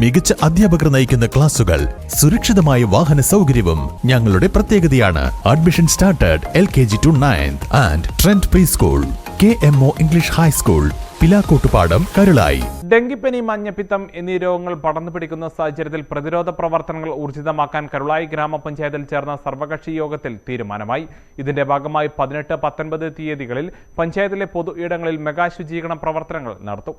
മികച്ച അധ്യാപകർ നയിക്കുന്ന ക്ലാസുകൾ സുരക്ഷിതമായ വാഹന സൗകര്യവും ഞങ്ങളുടെ പ്രത്യേകതയാണ്. Admission started L K G to ninth and trend preschool K M O English high school Pilakkottupadam Karulai ഡെങ്കിപ്പനി മഞ്ഞപ്പിത്തം എന്നീ രോഗങ്ങൾ പടർന്നു പിടിക്കുന്ന സാഹചര്യത്തിൽ പ്രതിരോധ പ്രവർത്തനങ്ങൾ ഊർജിതമാക്കാൻ കരുളായി ഗ്രാമപഞ്ചായത്തിൽ ചേർന്ന സർവകക്ഷി യോഗത്തിൽ തീരുമാനമായി. ഇതിന്റെ ഭാഗമായി പതിനെട്ട് പത്തൊൻപത് തീയതികളിൽ പഞ്ചായത്തിലെ പൊതു ഇടങ്ങളിൽ മെഗാ ശുചീകരണ പ്രവർത്തനങ്ങൾ നടത്തും.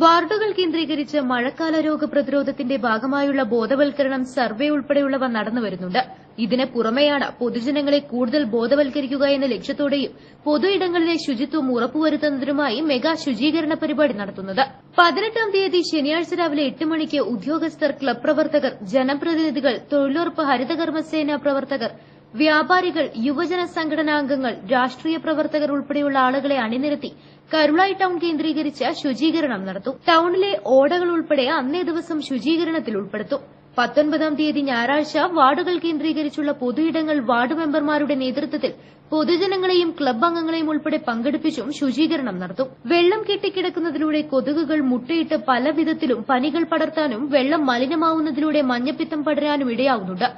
വാർഡുകൾ കേന്ദ്രീകരിച്ച് മഴക്കാല രോഗ പ്രതിരോധത്തിന്റെ ഭാഗമായുള്ള ബോധവൽക്കരണം സർവേ ഉൾപ്പെടെയുള്ളവ നടന്നുവരുന്നുണ്ട് ഇതിന് പുറമെയാണ് പൊതുജനങ്ങളെ കൂടുതൽ ബോധവൽക്കരിക്കുക എന്ന ലക്ഷ്യത്തോടെയും പൊതു ഇടങ്ങളിലെ ശുചിത്വം ഉറപ്പുവരുത്തുന്നതിനുമായി മെഗാ ശുചീകരണ പരിപാടി നടത്തുന്നത്. പതിനെട്ടാം തീയതി ശനിയാഴ്ച രാവിലെ എട്ട് മണിക്ക് ഉദ്യോഗസ്ഥർ ക്ലബ് പ്രവർത്തകർ ജനപ്രതിനിധികൾ തൊഴിലുറപ്പ് ഹരിതകർമ്മസേന പ്രവർത്തകർ വ്യാപാരികൾ യുവജന സംഘടനാംഗങ്ങൾ രാഷ്ട്രീയ പ്രവർത്തകർ ഉൾപ്പെടെയുള്ള ആളുകളെ അണിനിരത്തി കരുളായി ടൌൺ കേന്ദ്രീകരിച്ച് ശുചീകരണം നടത്തും. ടൌണിലെ ഓടകൾ ഉൾപ്പെടെ അന്നേ ദിവസം ശുചീകരണത്തിൽ ഉൾപ്പെടുത്തും. പത്തൊൻപതാം തീയതി ഞായറാഴ്ച വാർഡുകൾ കേന്ദ്രീകരിച്ചുള്ള പൊതുയിടങ്ങൾ വാർഡ് മെമ്പർമാരുടെ നേതൃത്വത്തിൽ പൊതുജനങ്ങളെയും ക്ലബ് അംഗങ്ങളെയും ഉൾപ്പെടെ പങ്കെടുപ്പിച്ചും ശുചീകരണം നടത്തും. വെള്ളം കെട്ടിക്കിടക്കുന്നതിലൂടെ കൊതുകുകൾ മുട്ടയിട്ട് പല വിധത്തിലും പനികൾ പടർത്താനും വെള്ളം മലിനമാവുന്നതിലൂടെ മഞ്ഞപ്പിത്തം പടരാനും ഇടയാവുന്നുണ്ട്.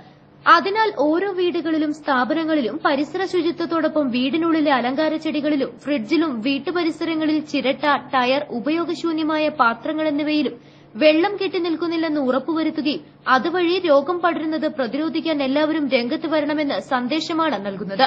അതിനാൽ ഓരോ വീടുകളിലും സ്ഥാപനങ്ങളിലും പരിസര ശുചിത്വത്തോടൊപ്പം വീടിനുള്ളിലെ അലങ്കാര ചെടികളിലും ഫ്രിഡ്ജിലും വീട്ടുപരിസരങ്ങളിൽ ചിരട്ട ടയർ ഉപയോഗശൂന്യമായ പാത്രങ്ങൾ എന്നിവയിലും വെള്ളം കെട്ടി നിൽക്കുന്നില്ലെന്ന് ഉറപ്പുവരുത്തുകയും അതുവഴി രോഗം പടരുന്നത് പ്രതിരോധിക്കാൻ എല്ലാവരും രംഗത്ത് വരണമെന്ന് സന്ദേശമാണ് നൽകുന്നത്.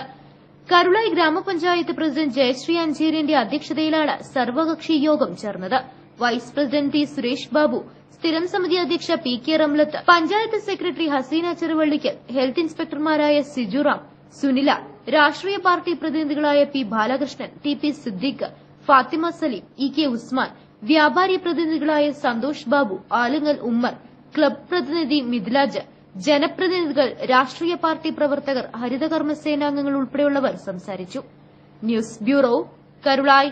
കരുളായി ഗ്രാമപഞ്ചായത്ത് പ്രസിഡന്റ് ജയശ്രീ അഞ്ചേരിന്റെ അധ്യക്ഷതയിലാണ് സർവകക്ഷി യോഗം ചേർന്നത്. Vice president P Suresh Babu സ്ഥിരം സമിതി അധ്യക്ഷ P K Ramlath panchayat secretary Haseena Cheruvallikkal health ഇൻസ്പെക്ടർമാരായ Sijuram Sunila രാഷ്ട്രീയ party പ്രതിനിധികളായ P Balakrishnan T P Siddique Fathima Saleem E K Usman വ്യാപാരി പ്രതിനിധികളായ സന്തോഷ് ബാബു ആലുങ്ങൽ ഉമ്മർ ക്ലബ് പ്രതിനിധി മിഥിലാജ് ജനപ്രതിനിധികൾ രാഷ്ട്രീയ പാർട്ടി പ്രവർത്തകർ ഹരിതകർമ്മ സേനാംഗങ്ങൾ ഉൾപ്പെടെയുള്ളവർ സംസാരിച്ചു. News bureau Karulai.